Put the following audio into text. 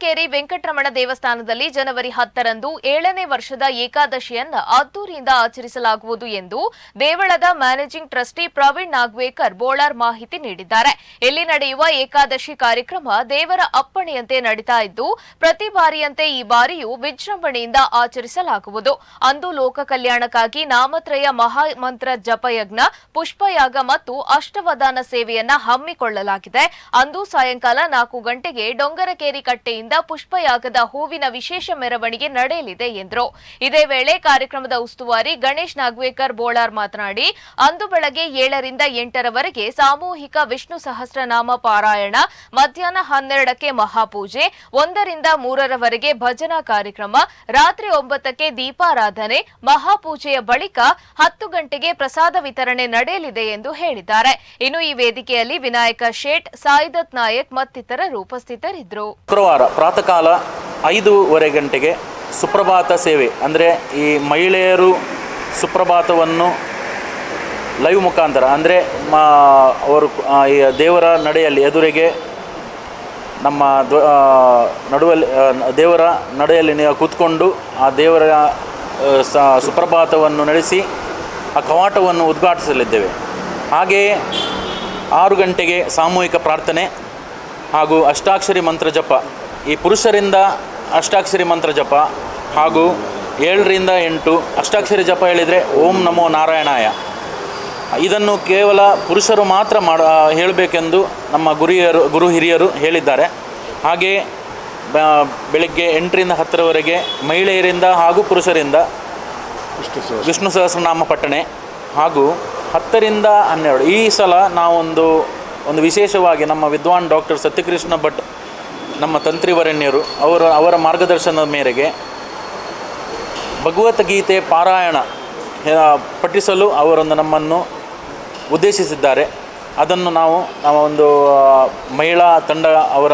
ಡೊಂಗರಕೇರಿ ವೆಂಕಟರಮಣ ದೇವಸ್ಥಾನದಲ್ಲಿ ಜನವರಿ ಹತ್ತರಂದು ಏಳನೇ ವರ್ಷದ ಏಕಾದಶಿಯನ್ನ ಅದ್ದೂರಿಯಿಂದ ಆಚರಿಸಲಾಗುವುದು ಎಂದು ದೇವಳದ ಮ್ಯಾನೇಜಿಂಗ್ ಟ್ರಸ್ಟಿ ಪ್ರವೀಣ್ ನಾಗ್ವೇಕರ್ ಬೋಳಾರ್ ಮಾಹಿತಿ ನೀಡಿದ್ದಾರೆ. ಇಲ್ಲಿ ನಡೆಯುವ ಏಕಾದಶಿ ಕಾರ್ಯಕ್ರಮ ದೇವರ ಅಪ್ಪಣೆಯಂತೆ ನಡೀತಾ ಇದ್ದು, ಪ್ರತಿ ಬಾರಿಯಂತೆ ಈ ಬಾರಿಯೂ ವಿಜೃಂಭಣೆಯಿಂದ ಆಚರಿಸಲಾಗುವುದು. ಅಂದು ಲೋಕ ಕಲ್ಯಾಣಕ್ಕಾಗಿ ನಾಮತ್ರಯ ಮಹಾಮಂತ್ರ ಜಪಯಜ್ಞ, ಪುಷ್ಪಯಾಗ ಮತ್ತು ಅಷ್ಟವದಾನ ಸೇವೆಯನ್ನ ಹಮ್ಮಿಕೊಳ್ಳಲಾಗಿದೆ. ಅಂದು ಸಾಯಂಕಾಲ ನಾಲ್ಕು ಗಂಟೆಗೆ ಡೊಂಗರಕೇರಿ ಕಟ್ಟೆಯಿಂದ ಪುಷ್ಪಯಾಗದ ಹೂವಿನ ವಿಶೇಷ ಮೆರವಣಿಗೆ ನಡೆಯಲಿದೆ ಎಂದರು. ಇದೇ ವೇಳೆ ಕಾರ್ಯಕ್ರಮದ ಉಸ್ತುವಾರಿ ಗಣೇಶ್ ನಾಗ್ವೇಕರ್ ಬೋಳಾರ್ ಮಾತನಾಡಿ, ಅಂದು ಬೆಳಗ್ಗೆ ಏಳರಿಂದ ಎಂಟರವರೆಗೆ ಸಾಮೂಹಿಕ ವಿಷ್ಣು ಸಹಸ್ರನಾಮ ಪಾರಾಯಣ, ಮಧ್ಯಾಹ್ನ ಹನ್ನೆರಡಕ್ಕೆ ಮಹಾಪೂಜೆ, ಒಂದರಿಂದ ಮೂರರವರೆಗೆ ಭಜನಾ ಕಾರ್ಯಕ್ರಮ, ರಾತ್ರಿ ಒಂಬತ್ತಕ್ಕೆ ದೀಪಾರಾಧನೆ, ಮಹಾಪೂಜೆಯ ಬಳಿಕ ಹತ್ತು ಗಂಟೆಗೆ ಪ್ರಸಾದ ವಿತರಣೆ ನಡೆಯಲಿದೆ ಎಂದು ಹೇಳಿದ್ದಾರೆ. ಇನ್ನು ಈ ವೇದಿಕೆಯಲ್ಲಿ ವಿನಾಯಕ ಶೇಟ್, ಸಾಯಿದತ್ ನಾಯಕ್ ಮತ್ತಿತರರು ಉಪಸ್ಥಿತರಿದ್ದರು. ಶುಕ್ರವಾರ ಪ್ರಾತಃ ಕಾಲ ಐದೂವರೆ ಗಂಟೆಗೆ ಸುಪ್ರಭಾತ ಸೇವೆ, ಅಂದರೆ ಈ ಮಹಿಳೆಯರು ಸುಪ್ರಭಾತವನ್ನು ಲೈವ್ ಮುಖಾಂತರ, ಅಂದರೆ ಅವರು ಈ ದೇವರ ನಡೆಯಲ್ಲಿ, ಎದುರಿಗೆ ನಮ್ಮ ನಡುವಲ್ಲಿ ದೇವರ ನಡೆಯಲ್ಲಿ ಕೂತ್ಕೊಂಡು ಆ ದೇವರ ಸುಪ್ರಭಾತವನ್ನು ನಡೆಸಿ ಆ ಕವಾಟವನ್ನು ಉದ್ಘಾಟಿಸಲಿದ್ದೇವೆ. ಹಾಗೆಯೇ ಆರು ಗಂಟೆಗೆ ಸಾಮೂಹಿಕ ಪ್ರಾರ್ಥನೆ ಹಾಗೂ ಅಷ್ಟಾಕ್ಷರಿ ಮಂತ್ರ ಜಪ ಈ ಪುರುಷರಿಂದ ಅಷ್ಟಾಕ್ಷರಿ ಮಂತ್ರ ಜಪ ಹಾಗೂ ಏಳರಿಂದ ಎಂಟು ಅಷ್ಟಾಕ್ಷರಿ ಜಪ ಹೇಳಿದರೆ ಓಂ ನಮೋ ನಾರಾಯಣಾಯ. ಇದನ್ನು ಕೇವಲ ಪುರುಷರು ಮಾತ್ರ ಮಾಡ ಹೇಳಬೇಕೆಂದು ನಮ್ಮ ಗುರಿಯರು ಗುರು ಹಿರಿಯರು ಹೇಳಿದ್ದಾರೆ. ಹಾಗೆ ಬೆಳಗ್ಗೆ ಎಂಟರಿಂದ ಹತ್ತರವರೆಗೆ ಮಹಿಳೆಯರಿಂದ ಹಾಗೂ ಪುರುಷರಿಂದ ವಿಷ್ಣು ಸಹಸ್ರನಾಮ ಪಠಣೆ ಹಾಗೂ ಹತ್ತರಿಂದ ಹನ್ನೆರಡು. ಈ ಸಲ ನಾವೊಂದು ಒಂದು ವಿಶೇಷವಾಗಿ ನಮ್ಮ ವಿದ್ವಾನ್ ಡಾಕ್ಟರ್ ಸತ್ಯಕೃಷ್ಣ ಭಟ್ ನಮ್ಮ ತಂತ್ರಿವರಣ್ಯರು, ಅವರ ಅವರ ಮಾರ್ಗದರ್ಶನದ ಮೇರೆಗೆ ಭಗವದ್ಗೀತೆ ಪಾರಾಯಣ ಪಠಿಸಲು ಅವರೊಂದು ನಮ್ಮನ್ನು ಉದ್ದೇಶಿಸಿದ್ದಾರೆ. ಅದನ್ನು ನಾವು ನಮ್ಮ ಒಂದು ಮಹಿಳಾ ತಂಡ ಅವರ